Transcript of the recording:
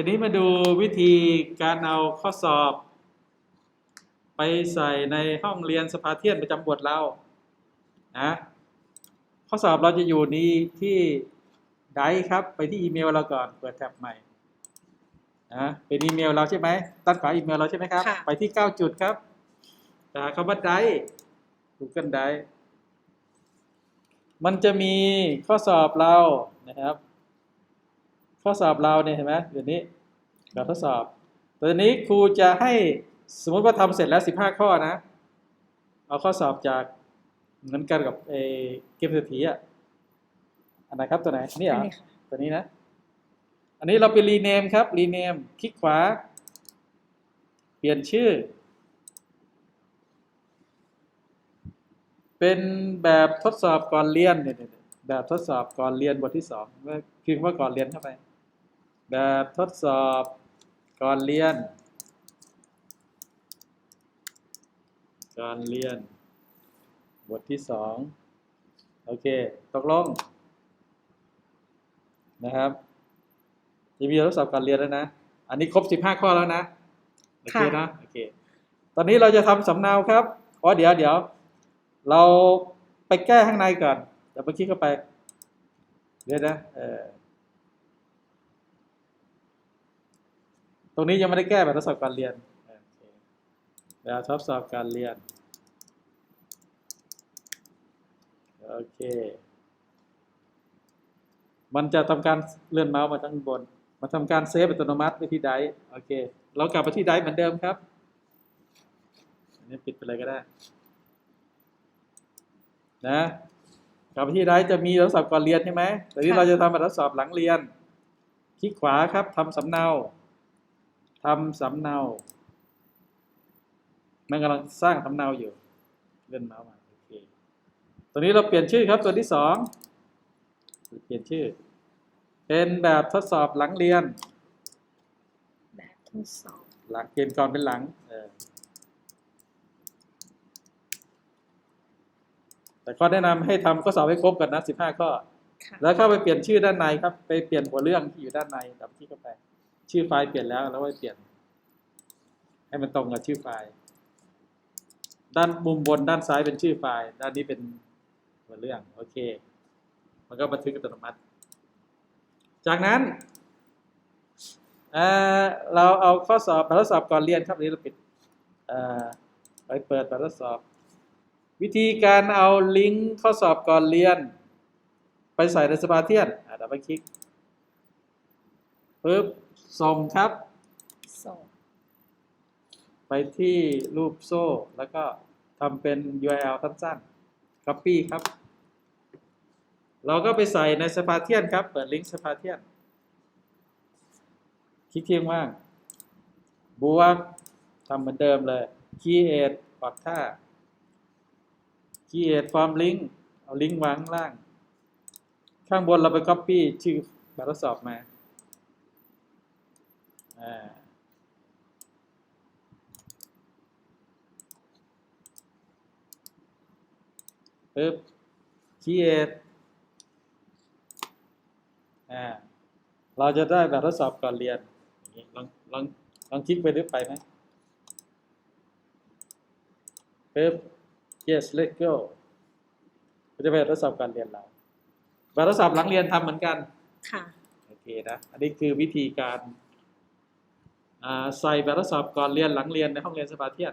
ทีนี้มาดูวิธีการเอาข้อสอบ ไปใส่ในห้องเรียนสภาเทียนประจำบทเรานะข้อสอบเราจะอยู่นี้ที่ไดร์ครับ ไปที่อีเมลเราก่อนเปิดแท็บใหม่นะเป็นอีเมลเราใช่ไหมตั้งขวาอีเมลเราใช่ไหมครับค่ะไปที่ 9 จุดครับหาคำว่าไดร์ Google Drive มันจะมีข้อสอบเรานะครับ ข้อสอบเราเนี่ยเห็นไหมเดี๋ยวนี้แบบทดสอบตอนนี้ครูจะให้สมมติว่าทำเสร็จแล้ว 15 ข้อนะ เอาข้อสอบจากเหมือนกันกับเออเกมเศรษฐีอะอันไหนครับตัวไหนนี่เหรออันนี้ค่ะตัวนี้นะ อันนี้เราไปรีเนมครับรีเนมคลิกขวา เปลี่ยนชื่อ เป็นแบบทดสอบก่อนเรียนเนี่ยๆแบบทดสอบก่อนเรียนบทที่สองเมื่อพิมพ์ว่าก่อนเรียนเข้าไป แบบทดสอบก่อนเรียนก่อนเรียน บทที่สองโอเค ตกลง นะครับจะมีทดสอบการเรียนแล้วนะ อันนี้ครบ15ข้อแล้วนะ โอเคค่ะนะ โอเค ตอนนี้เราจะทำสำเนาครับอ๋อเดี๋ยวเดี๋ยว เราไปแก้ข้างในก่อน เดี๋ยวไปคลิกเข้าไป เดี๋ยวนะ เออ รงนี้ยังไม่ได้แก้แบบทดสอบการเรียนเคแบบทดสอบการเรียน โอเค มันจะทำการเลื่อนเมาส์มาข้งบน มาทำการเซฟอัตโนมัติไปที่ไดร์โอเค เรากลับไปที่ไดร์เหมือนเดิมครับ อันนี้ปิดไปเลยก็ได้ นะกลับไปที่ไดร์จะมีทดสอบก่อนเรียนใช่ไหมแต่นี้ค่เราจะทำแบบทดสอบหลังเรียน คลิกขวาครับทำสำเนา ทำสำเนา มันกำลังสร้างสำเนาอยู่ เลื่อนเมาส์มาโอเคตัวนี้เราเปลี่ยนชื่อครับตัวที่สองเปลี่ยนชื่อ เป็นแบบทดสอบหลังเรียน แบบทดสอบ หลังเกณฑ์ก่อนเป็นหลังเออแต่ข้อแนะนำให้ทำข้อสอบให้ครบก่อนนะ15ข้อค่ะแล้วเข้าไปเปลี่ยนชื่อด้านในครับ ไปเปลี่ยนหัวเรื่องที่อยู่ด้านในดับที่เข้าไป ชื่อไฟล์เปลี่ยนแล้วแล้วไปเปลี่ยน ให้มันตรงกับชื่อไฟล์ ด้านมุมบนด้านซ้ายเป็นชื่อไฟล์ ด้านนี้เป็นหัวเรื่องโอเค มันก็บันทึกอัตโนมัติ จากนั้นเเราเอาข้อสอบแบบทดสอบก่อนเรียนครับนี้เราปิดไปเปิดแบบทดสอบ วิธีการเอาลิงก์ข้อสอบก่อนเรียน ไปใส่ในสปาเทียนอะดับเบิลคลิกปึ๊บ ส่งครับ ส่ง ไปที่รูปโซ่แล้วก็ทำเป็น URL สั้นๆ Copy ครับ เราก็ไปใส่ในสปาเทียนครับ เปิดลิงก์สปาเทียน คลิกเทียงว่าง บวกทำเหมือนเดิมเลย Create ปักท่า Create Form Link เอาลิงก์วางข้างล่าง ข้างบนเราไป Copy ชื่อแบบทดสอบมา อ่าปึ๊บ create อ่าเราจะได้แบบทดสอบก่อนเรียนอย่างนี้ลองลองลองคลิกไปดูไปไหมปึ๊บ yes let go ก็จะเป็นแบบทดสอบก่อนเรียนเราแบบทดสอบหลังเรียนทำเหมือนกัน ค่ะ โอเคนะ อันนี้คือวิธีการอ่า ใส่แบบทดสอบก่อนเรียนหลังเรียนในห้องเรียนสปาเทียน